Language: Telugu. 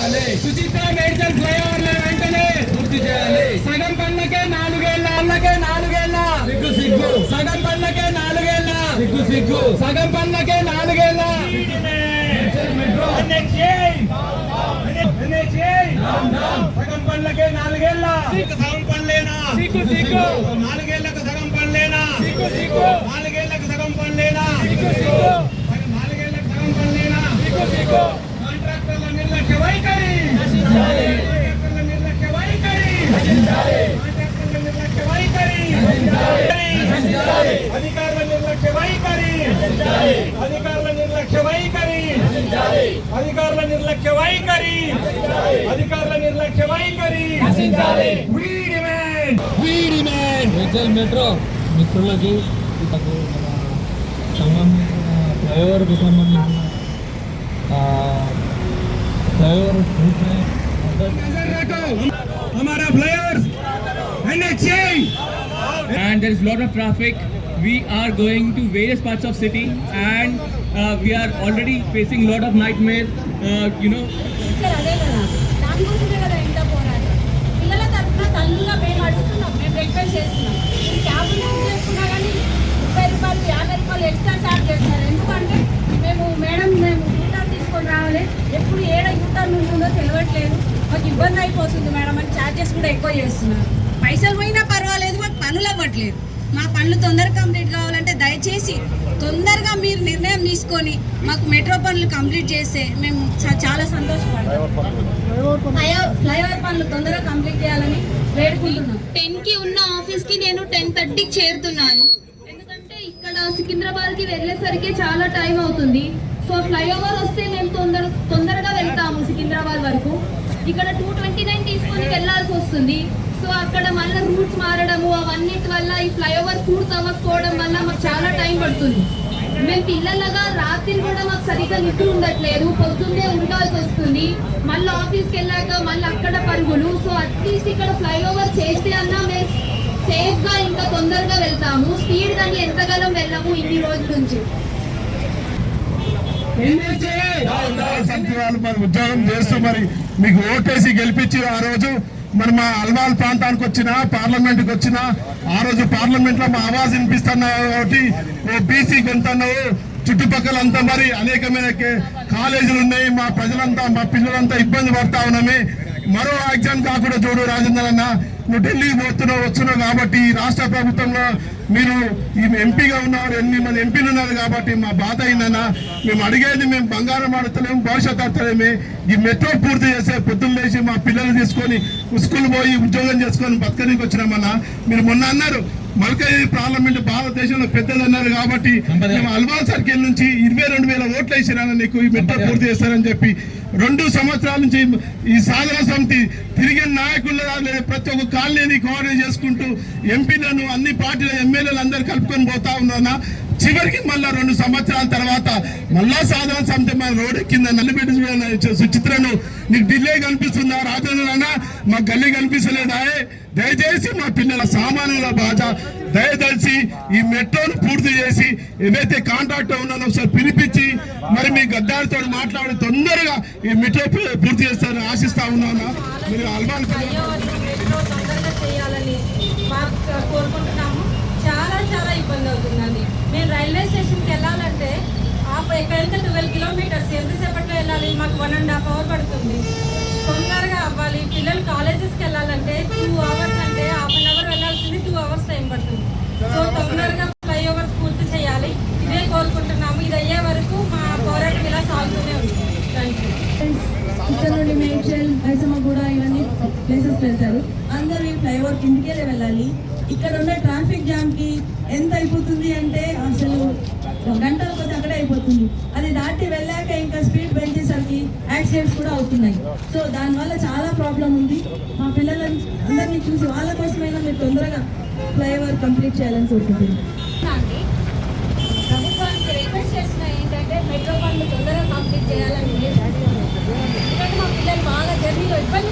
చేయాలి. సుచిత మెడికల్ ఫ్లైఓవర్ వెంటనే పూర్తి చేయాలి. సగం పనులకే నాలుగేళ్ళ. అన్నకే నాలుగేళ్ళ. సిగ్గు సిగ్గు. సగం పనులకే నాలుగేళ్ళ. సిగ్గు సిగ్గు. సగం పనులకే నాలుగేళ్ళ. సగం పనులకే నాలుగేళ్ళ. సగం పనులేనా సిగ్గు సిగ్గు. నాలుగేళ్ళకు సగం పనులేనా సిగ్గు సిగ్గు. నాలుగేళ్ళకు సగం పనులేనా సిగ్గు సిగ్గు. నాలుగేళ్ళకు సగం పనులేనా సిగ్గు సిగ్గు. అధికారుల నిర్లక్ష్య వైఖరి అధికారుల నిర్లక్ష్య వైఖరి We demand! We demand! Medchal metro మిత్రులకి మనకు మన సంబంధించిన ఫ్లైఓవర్కి సంబంధించిన ఆ, ఫ్లైఓవర్ పూర్తి नजर रखो हमारा flyers NHA and there is a lot of traffic. We are going to various parts of city and uh, we are already facing a lot of nightmare. Uh, you know, అదే కదా. దాని కోసమే కదా ఇంత పోరాటం. పిల్లల తరఫున తల్లుగా మేము అడుగుతున్నాం. మేము రిక్వెస్ట్ చేస్తున్నాం. క్యాబ్ బుక్ చేసుకున్నా కానీ ముప్పై రూపాయలు యాభై రూపాయలు ఎక్స్ట్రా ఛార్జ్ చేస్తున్నారు ఎందుకంటే మేము మేడం మేము యూటర్న్ తీసుకొని రావాలి. ఎప్పుడు ఏడ యూటర్న్ ఉంటుందో తెలియట్లేదు మాకు ఇబ్బంది అయిపోతుంది మేడం అని ఛార్జెస్ కూడా ఎక్కువ చేస్తున్నారు. పైసలు పోయినా పర్వాలేదు మాకు పనులు అవ్వట్లేదు. మా పనులు తొందరగా కంప్లీట్ కావాలంటే దయచేసి తొందరగా మీరు నిర్ణయం తీసుకొని మాకు మెట్రో పనులు కంప్లీట్ చేస్తే మేము చా- చాలా సంతోషపడతాం. ఫ్లైఓవర్ ఫ్లైఓవర్ పనులు తొందరగా కంప్లీట్ చేయాలని వేడుకుంటున్నాం. టెన్కి ఉన్న ఆఫీస్కి నేను టెన్ థర్టీకి చేరుతున్నాను. ఎందుకంటే ఇక్కడ సికింద్రాబాద్కి వెళ్ళేసరికి చాలా టైం అవుతుంది. సో ఫ్లైఓవర్ వస్తే మేము తొందర తొందరగా వెళ్తాము సికింద్రాబాద్ వరకు. ఇక్కడ టూ ట్వంటీ నైన్ తీసుకొని వెళ్ళాల్సి వస్తుంది. సో అక్కడ మళ్ళీ రూట్స్ మారడము అవన్నిటి వల్ల ఈ ఫ్లైఓవర్ పూర్తి అవ్వకపోవడం వల్ల మాకు చాలా టైం పడుతుంది. మేము పిల్లలుగా రాత్రి కూడా మాకు సరిగ్గా నిద్ర ఉండట్లేదు పొద్దున్నే ఉండాల్సి వస్తుంది. మళ్ళీ ఆఫీస్కి వెళ్ళాక మళ్ళీ అక్కడ పరుగులు. సో అట్లీస్ట్ ఇక్కడ ఫ్లైఓవర్ చేస్తే అన్నా మేము సేఫ్గా ఇంకా తొందరగా వెళ్తాము. స్పీడ్ కానీ ఎంతగానో వెళ్ళము ఇన్ని రోజుల నుంచి. మరి ఉద్యోగం చేస్తూ మరి మీకు ఓటేసి గెలిపించారు ఆ రోజు. మరి మా అల్వాల్ ప్రాంతానికి వచ్చిన పార్లమెంట్కి వచ్చిన ఆ రోజు పార్లమెంట్లో మా ఆవాజ్ వినిపిస్తున్నావు కాబట్టి ఓ బీసీ కొంటున్నావు చుట్టుపక్కల అంతా మరి అనేకమైన కాలేజీలు ఉన్నాయి మా ప్రజలంతా మా పిల్లలంతా ఇబ్బంది పడతా ఉన్నామే. మరో యాక్సిడెంట్ కాకుండా చూడు రాజేంద్ర అన్న నువ్వు ఢిల్లీ పోతున్నావు వస్తున్నావు కాబట్టి రాష్ట్ర ప్రభుత్వంలో మీరు ఈ ఎంపీగా ఉన్నారు మిమ్మల్ని మంది ఎంపీలు ఉన్నారు కాబట్టి మా బాధ అయిందన్న మేము అడిగేది మేము బంగారం ఆడతలేము భవిష్యత్ ఆడతలేమే. ఈ మెట్రో పూర్తి చేసే పొద్దున్న లేచి మా పిల్లలు తీసుకొని స్కూల్ పోయి ఉద్యోగం చేసుకొని బతకడానికి వచ్చినామన్నా. మీరు మొన్న అన్నారు మల్కయి పార్లమెంట్ భారతదేశంలో పెద్దదన్నారు కాబట్టి మేము అల్వాల్ సర్కిల్ నుంచి ఇరవై రెండు వేల ఓట్లు వేసిరాను నీకు ఈ మెట్రో పూర్తి చేస్తారని చెప్పి రెండు సంవత్సరాల నుంచి ఈ సాధన సమితి తిరిగిన నాయకులు లేదా ప్రతి ఒక్క కాలనీని కోఆర్డినేట్ చేసుకుంటూ ఎంపీలను అన్ని పార్టీల ఎమ్మెల్యేలు అందరు కలుపుకొని పోతా ఉన్నానా చివరికి మళ్ళా రెండు సంవత్సరాల తర్వాత మళ్ళా సాధారణ సమితి మన రోడ్డు కింద నల్లిపెట్టి సుచిత్రను నీకు ఢిల్లీ కనిపిస్తుందా? రాజేంద్ర మా గల్లీ కనిపిస్తలేదా దయచేసి మా పిల్లల సామాన్యుల బాధ దయదలిచి ఈ మెట్రోను పూర్తి చేసి ఏదైతే కాంట్రాక్ట్ ఉన్నానో ఒకసారి పిలిపించి మరి మీ గద్దారితో మాట్లాడి తొందరగా ఈ మెట్రో పూర్తి చేస్తారని ఆశిస్తా ఉన్నాను. మీరు అల్వాల్ ప్రజలు మెట్రో తొందరగా చేయాలని మాకు కోరుకుంటున్నాము చాలా చాలా ఇబ్బంది అవుతుందండి మేము రైల్వే స్టేషన్కి వెళ్ళాలంటే హాఫ్ ఎక్కడైతే ట్వెల్వ్ కిలోమీటర్స్. ఎంతసేపట్లో వెళ్ళాలి? మాకు వన్ అండ్ హాఫ్ అవర్ పడుతుంది. తొందరగా అవ్వాలి. పిల్లలు కాలేజెస్కి వెళ్ళాలంటే టూ అవర్స్ అంటే హాఫ్ అన్ అవర్ వెళ్ళాల్సింది టూ అవర్స్ టైం పడుతుంది. సో తొందరగా ఫ్లైఓవర్స్ పూర్తి చేయాలి. ఇదే కోరుకుంటున్నాము. ఇది అయ్యే వరకు మా పోరాటం ఇలా సాగుతూనే ఉంది. థ్యాంక్ యూ ఇక్కడ నుండి మేడ్చల్ మైసమ్మగూడ ఇవన్నీ ప్లేసెస్కి వెళ్తారు. ఫోర్ ఇంటికెళ్ళి వెళ్ళాలి. ఇక్కడ ఉన్న ట్రాఫిక్ జామ్కి ఎంత అయిపోతుంది అంటే అసలు గంటల కొద్ది అక్కడే అయిపోతుంది. అది దాటి వెళ్ళాక ఇంకా స్పీడ్ పెంచేసరికి యాక్సిడెంట్స్ కూడా అవుతున్నాయి. సో దానివల్ల చాలా ప్రాబ్లం ఉంది. మా పిల్లలని అందరినీ చూసి వాళ్ళ కోసమైనా మీరు తొందరగా ఫ్లైఓవర్ కంప్లీట్ చేయాలని చూస్తుంది ఏంటంటే మెట్రో పనులు తొందరగా కంప్లీట్ చేయాలని ఎందుకంటే మా పిల్లలు బాగా జర్నీలో ఇబ్బంది